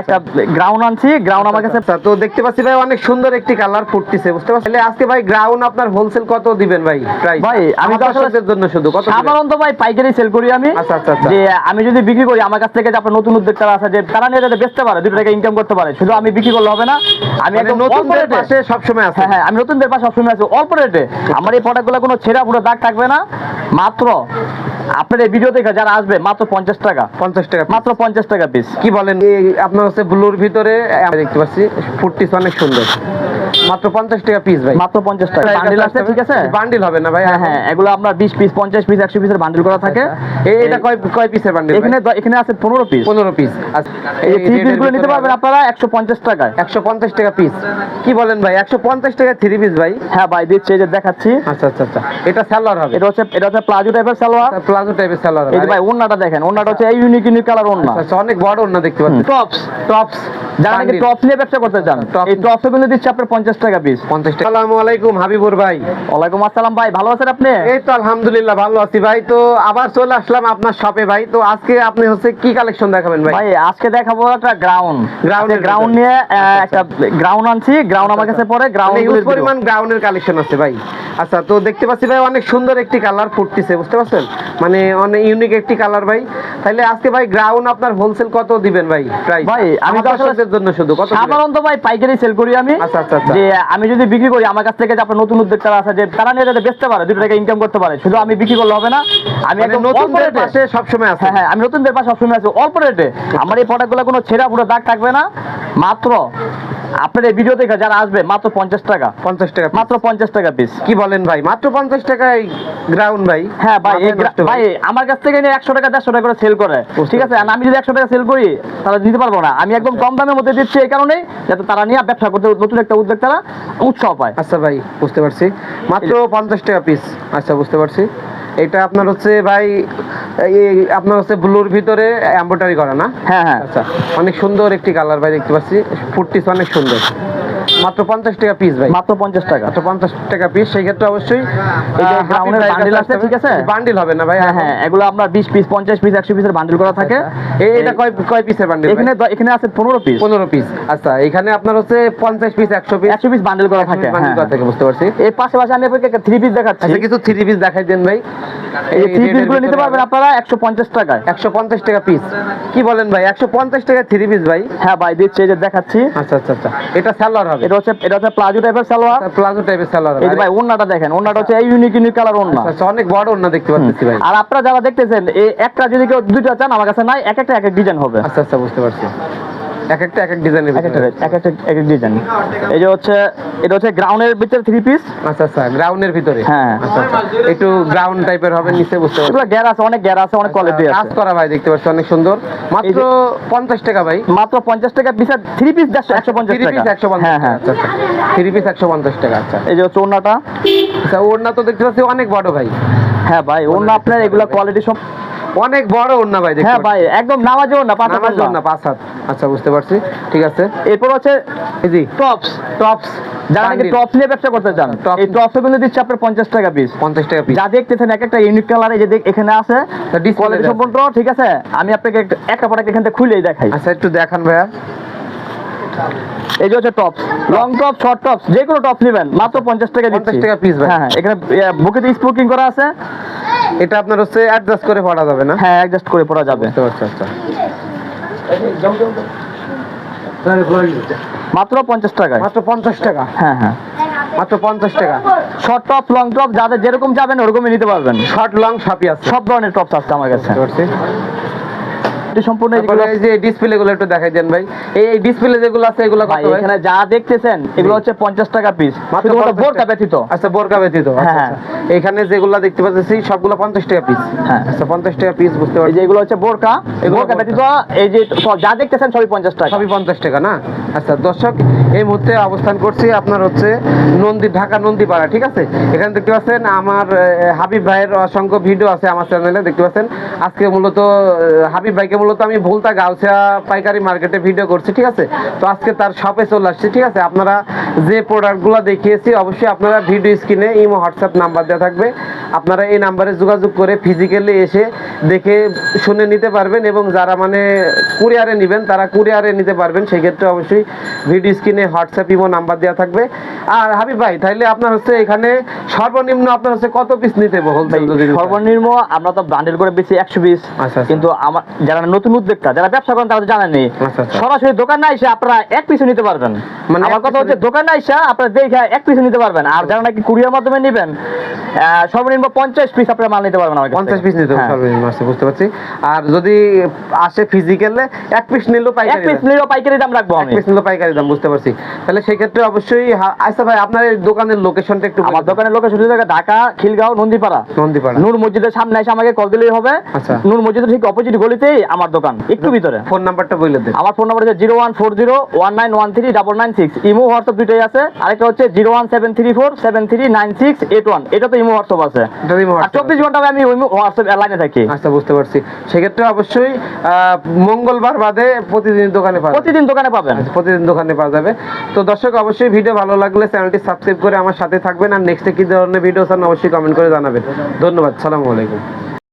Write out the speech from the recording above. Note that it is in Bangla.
একটা গ্রাউন্ড আনছি গ্রাউন্ড আমার কাছে আচ্ছা তো দেখতে পাচ্ছি ভাই অনেক সুন্দর একটি কালার ফুটতেছে বুঝতে পারছেন? আজকে ভাই গ্রাউন্ড আপনার হোলসেল কত দিবেন ভাই? প্রাইস ভাই, আমি তো আসলে- জন্য শুধু কত সাধারণত ভাই পাইকারি সেল করি আমি আচ্ছা, আচ্ছা, আচ্ছা। যে আমি যদি বিক্রি করি আমার কাছ থেকে যে আপনার নতুন উদ্যোক্তারা আছে যে তারা নিয়ে যাতে বেচতে পারে দুটো টাকা ইনকাম করতে পারে শুধু আমি বিক্রি করলে হবে না আমি মানে একদম নতুনদের পাশে সবসময় আছে। হ্যাঁ হ্যাঁ আমি নতুনদের পাশে সবসময় আছি অল্প রেটে আমার এই প্রোডাক্টগুলো কোনো ছেঁড়া পুরো দাগ থাকবে না মাত্র আপনার এই ভিডিও দেখে যারা আসবে মাত্র পঞ্চাশ টাকা। পঞ্চাশ টাকা মাত্র পঞ্চাশ টাকা পিস কি বলেন? এই আপনার হচ্ছে ব্লুর ভিতরে আমি দেখতে পাচ্ছি ফুটটিস অনেক সুন্দর। মাত্র পঞ্চাশ টাকা পিস ভাই। মাত্র পঞ্চাশ টাকা। বান্ডিল আছে ঠিক আছে? বান্ডিল হবে না ভাই? হ্যাঁ হ্যাঁ এগুলো আপনার বিশ পিস পঞ্চাশ পিস একশো পিসের বান্ডিল করা থাকে। এটা কয় কয় পিসের বান্ডিল এখানে এখানে আছে পনেরো পিস পনেরো পিস আচ্ছা এই থ্রি পিসগুলো নিতে পারবেন আপনারা একশো পঞ্চাশ টাকায়। একশো পঞ্চাশ টাকা পিস কি বলেন ভাই? একশো পঞ্চাশ টাকা থ্রি পিস ভাই। হ্যাঁ ভাই দিচ্ছে এই যে দেখাচ্ছি। আচ্ছা আচ্ছা আচ্ছা। এটা স্যালোয়ার হবে। এটা হচ্ছে এটা হচ্ছে প্লাজো টাইপের সালোয়ার প্লাজো টাইপের স্যালোয়ার এই ভাই ওন্নাটা দেখেন ওন্নাটা হচ্ছে এই ইউনিক ইউনিক কালার ওন্না আচ্ছা অনেক বড় অন্য দেখতে পাচ্ছি। টপস টপস যারা নাকি টপস নিয়ে ব্যবসা করতে চান এই টপস কিন্তু দিচ্ছে আপনার পঞ্চাশ টাকা পিস পঞ্চাশ টাকা। আসসালামু আলাইকুম হাবিবুর ভাই। ওয়ালাইকুম আসসালাম ভাই ভালো আছেন আপনি? এই তো আলহামদুলিল্লাহ ভালো আছি ভাই। তো আবার চলে আসলাম আপনার শপে ভাই। তো আজকে আপনি হচ্ছে কি কালেকশন দেখাবেন ভাই? ভাই আজকে দেখাবো একটা গ্রাউন্ড এর গ্রাউন্ড নিয়ে একটা গ্রাউন্ড আনছি গ্রাউন্ড আমার কাছে পরে গ্রাউন্ড মানে পরিমাণ গ্রাউন্ডের কালেকশন আছে ভাই। আচ্ছা তো দেখতে পাচ্ছি ভাই অনেক সুন্দর একটি কালার ফুটতেছে বুঝতে পারছেন? মানে অনেক ইউনিক একটি কালার ভাই। তাহলে আজকে ভাই গ্রাউন্ড আপনার হোলসেল কত দিবেন ভাই প্রাইস ভাই, আমি দর্শকদের জন্য শুধু কত সাধারণত ভাই পাইকারি সেল করি আমি। আচ্ছা, আচ্ছা, আচ্ছা। যে আমি যদি বিক্রি করি আমার কাছ থেকে যে আপনার নতুন উদ্যোক্তারা আছে যে তারা নিয়ে যাতে বেচতে পারে দুটো টাকা ইনকাম করতে পারে। শুধু আমি বিক্রি করলে হবে না আমি মানে একদম অল্প নতুনদের রেটে পাশে সবসময় আছে। হ্যাঁ হ্যাঁ আমি নতুনদের পাশে সবসময় আছি। অল্প রেটে আমার এই প্রোডাক্টগুলো কোনো ছেঁড়া পুরো দাগ থাকবে না। মাত্র আপনার এই ভিডিও দেখে যারা আসবে মাত্র পঞ্চাশ টাকা। পঞ্চাশ টাকা মাত্র পঞ্চাশ টাকা পিস কি বলেন ভাই? মাত্র পঞ্চাশ টাকায় গ্রাউন্ড ভাই। হ্যাঁ ভাই ভাই আমার কাছ থেকে নিয়ে একশো টাকা দেড়শো টাকা করে সেল করে। ঠিক আছে? আমি যদি একশো টাকা সেল করি তাহলে দিতে পারব না। আমি একদম কম দামের মধ্যে দিচ্ছি এই কারণেই যাতে তারা নিয়ে ব্যবসা করতে নতুন একটা উদ্যোগ তারা উৎসাহ পায়। আচ্ছা ভাই বুঝতে পারছি। মাত্র পঞ্চাশ টাকা পিস আচ্ছা বুঝতে পারছি। এটা আপনার হচ্ছে ভাই এই আপনার হচ্ছে ব্লুর ভিতরে এম্ব্রয়ডারি করা না? হ্যাঁ হ্যাঁ। আচ্ছা অনেক সুন্দর একটি কালার ভাই দেখতে পাচ্ছি। ফুটটিস অনেক সুন্দর। মাত্র পঞ্চাশ টাকা পিস ভাই। মাত্র পঞ্চাশ টাকা। মাত্র পঞ্চাশ টাকা পিস সেই ক্ষেত্রে অবশ্যই bundle আছে, ঠিক আছে? বান্ডিল হবে না ভাই হ্যাঁ হ্যাঁ এগুলো আপনার বিশ পিস পঞ্চাশ পিস একশো পিসের বান্ডিল করা থাকে। আচ্ছা। এটা কয় কয় পিসের বান্ডিল এখানে এখানে আছে পনেরো পিস পনেরো পিস আচ্ছা এখানে আপনার হচ্ছে পঞ্চাশ পিস একশো পিস একশো পিস বান্ডিল করা থাকে বান্ডিল করা হ্যাঁ, থাকে বুঝতে পারছি। এর পাশাপাশি আমি আপনাকে থ্রি পিস দেখাচ্ছি। আচ্ছা কিছু থ্রি পিস দেখাই দেন ভাই। এই থ্রি পিসগুলো নিতে পারবেন আপনারা একশো পঞ্চাশ টাকায়। একশো পঞ্চাশ টাকা পিস কি বলেন ভাই? একশো পঞ্চাশ টাকা থ্রি পিস ভাই। হ্যাঁ ভাই দিচ্ছে এই যে দেখাচ্ছি। আচ্ছা আচ্ছা আচ্ছা। এটা স্যালোয়ার হবে। এটা হচ্ছে এটা হচ্ছে প্লাজো টাইপের সালোয়ার। প্লাজো টাইপের সালোয়ার এই ভাই ওন্নাটা দেখেন ওন্নাটা হচ্ছে এই ইউনিক ইউনিক কালার ওন্না আচ্ছা অনেক বড় ওন্না দেখতে পাচ্ছি ভাই। আর আপনারা যারা দেখতেছেন এই একটা যদি কেউ দুইটা চান আমার কাছে নাই এক একটা এক এক ডিজাইন হবে। আচ্ছা আচ্ছা বুঝতে পারছি। এক একটা এক এক ডিজাইনের এক একটা এক একটা এক এক ডিজাইন এই যে হচ্ছে এটা হচ্ছে গ্রাউন্ডের ভিতরে থ্রি পিস আচ্ছা আচ্ছা গ্রাউন্ডের ভিতরে। হ্যাঁ। আচ্ছা আচ্ছা। একটু গ্রাউন্ড টাইপের হবে নিচে বুঝতে পারছি। এগুলো গ্যার আছে অনেক গ্যার আছে অনেক কোয়ালিটি কাজ করা ভাই দেখতে পাচ্ছি অনেক সুন্দর। মাত্র পঞ্চাশ টাকা ভাই। মাত্র পঞ্চাশ টাকা পিস থ্রি পিস একশো পঞ্চাশ থ্রি পিস একশো পঞ্চাশ হ্যাঁ হ্যাঁ। আচ্ছা আচ্ছা। থ্রি পিস একশো পঞ্চাশ টাকা আচ্ছা। এই যে আচ্ছা ওড়না তো দেখতে পাচ্ছি অনেক বড় ভাই। হ্যাঁ ভাই ওন্না আপনার এগুলো কোয়ালিটি সব অনেক বড় ওড়না ভাই হ্যাঁ ভাই একদম নামাজে ওন্না পাতা নামাজ ওড়না। পাঁচ হাত। আচ্ছা বুঝতে পারছি। ঠিক আছে। এরপর হচ্ছে জি টপস টপস। যারা নাকি টপস নিয়ে ব্যবসা করতে চান এই টপস কিন্তু দিচ্ছে আপনার পঞ্চাশ টাকা পিস পঞ্চাশ টাকা পিস যা দেখতেছেন এক একটা ইউনিক কালার এই যে দেখ- এখানে আছে। কোয়ালিটি সম্পূর্ণ ঠিক আছে? আমি আপনাকে একটা- একটা প্রোডাক্ট এখান থেকে খুলেই দেখাই। আচ্ছা একটু দেখান ভাইয়া। এই যে হচ্ছে tops. Long top short tops যে কোনো টপ নেবেন। মাত্র পঞ্চাশ টাকা 50 টাকা পিস ভাই। হ্যাঁ হ্যাঁ এখানে বুকেতে স্পোকিং করা আছে। এটা আপনার হচ্ছে অ্যাডজাস্ট করে পড়া যাবে না? হ্যাঁ অ্যাডজাস্ট করে পড়া যাবে। আচ্ছা আচ্ছা। মাত্র পঞ্চাশ টাকা মাত্র পঞ্চাশ টাকা? হ্যাঁ হ্যাঁ। মাত্র পঞ্চাশ টাকা। শর্ট টপ লং টপ যাদের যেরকম যাবেন ওরকমই নিতে পারবেন। শর্ট লং সবই আছে। সব ধরনের টপস আছে আমার কাছে। এটি সম্পূর্ণ এই যে ডিসপ্লে গুলো একটু দেখাই দেন ভাই। এই ডিসপ্লে যেগুলো আছে এগুলো কত ভাই এখানে যা দেখতেছেন এগুলো হচ্ছে পঞ্চাশ টাকা পিস শুধুমাত্র বোরকা ব্যতীত। আচ্ছা বোরকা ব্যতীত। আচ্ছা। এখানে যেগুলো দেখতে পাচ্ছি সবগুলো পঞ্চাশ টাকা পিস হ্যাঁ। আচ্ছা পঞ্চাশ টাকা পিস বুঝতে পারছি। যে এগুলো হচ্ছে বোরকা। বোরকা। ব্যতীত এই যে যা দেখতেছেন সবই পঞ্চাশ টাকা। সবই পঞ্চাশ টাকা না? আচ্ছা দর্শক এই মুহূর্তে অবস্থান করছি আপনার হচ্ছে নন্দী ঢাকা নন্দীপাড়া ঠিক আছে? এখানে দেখতে পাচ্ছেন আমার হাবিব ভাইয়ের অসংখ্য ভিডিও আছে আমার চ্যানেলে দেখতে পাচ্ছেন? আজকে মূলত হাবিব ভাইকে মূলত আমি ভুলতা গাউসিয়া পাইকারি মার্কেটে ভিডিও করছি ঠিক আছে? তো আজকে তার শপে চলে আসছি ঠিক আছে? আপনারা যে প্রোডাক্টগুলো দেখিয়েছি অবশ্যই আপনারা ভিডিও স্ক্রিনে ইমো হোয়াটসঅ্যাপ নাম্বার দেওয়া থাকবে। আপনারা এই নাম্বারে যোগাযোগ করে ফিজিক্যালি এসে দেখে শুনে নিতে পারবেন এবং যারা মানে কুরিয়ারে নেবেন তারা কুরিয়ারে নিতে পারবেন। সেই ক্ষেত্রে অবশ্যই ভিডিও স্ক্রিনে হোয়াটসঅ্যাপ ইমো নাম্বার দেওয়া থাকবে। আর হাবিব ভাই তাহলে আপনার হচ্ছে এখানে সর্বনিম্ন আপনার হচ্ছে কত পিস নিতে হয়? সর্বনিম্ন আমরা তো বান্ডেল করে বেশি একশো পিস আচ্ছা, আচ্ছা। কিন্তু আমার যারা নতুন উদ্যোক্তা যারা ব্যবসা করেন তারা জানেন নি। আচ্ছা, আচ্ছা। সরাসরি দোকানে এসে আপনারা এক পিসও নিতে পারবেন। মানে আমার কথা হচ্ছে দোকানে এসে আপনারা দেখে এক পিসও নিতে পারবেন। আর যারা নাকি কুরিয়ার মাধ্যমে নেবেন সর্বনিম্ন পঞ্চাশ পিস আপনারা মাল নিতে পারবেন আমার পঞ্চাশ পিস নিতে হ্যাঁ। সর্বনিম্ন আছে বুঝতে পারছি। আর যদি আসে ফিজিক্যালে এক পিস নিলেও এক পিস নিলেও পাইকারি দাম রাখব এক পিস নিলেও পাইকারি দাম বুঝতে পারছি। তাহলে সেই ক্ষেত্রে অবশ্যই আচ্ছা ভাই আপনার দোকানের লোকেশনটা একটু আমার দোকানের লোকেশন ঢাকা খিলগাঁও নন্দীপাড়া। নন্দীপাড়া। নূর মসজিদের সামনে এসে আমাকে কল দিলেই হবে। আচ্ছা। নূর মসজিদের ঠিক অপোজিট গলিতেই আমার দোকান একটু ভিতরে। ফোন নাম্বারটা বলে দেন। আমার ফোন নাম্বার হচ্ছে zero one four zero one nine one three double nine six. Imo WhatsApp দুটোই আছে আরেকটা হচ্ছে zero one seven three four seven three nine six eight one. এটা তো ইমো হোয়াটসঅ্যাপ আছে। চব্বিশ ঘণ্টা আমি ওই হোয়াটসঅ্যাপ লাইনে থাকি। আচ্ছা বুঝতে পারছি। সেক্ষেত্রে অবশ্যই মঙ্গলবার বাদে প্রতিদিন দোকানে পাবেন প্রতিদিন দোকানে পাবেন। আচ্ছা, প্রতিদিন দোকানে পাওয়া যাবে। তো দর্শক অবশ্যই ভিডিও ভালো লাগলে চ্যানেলটি সাবস্ক্রাইব করে আমার সাথে থাকবেন। আর নেক্সটে কি ধরনের ভিডিও চান অবশ্যই কমেন্ট করে জানাবেন। ধন্যবাদ সালামু আলাইকুম।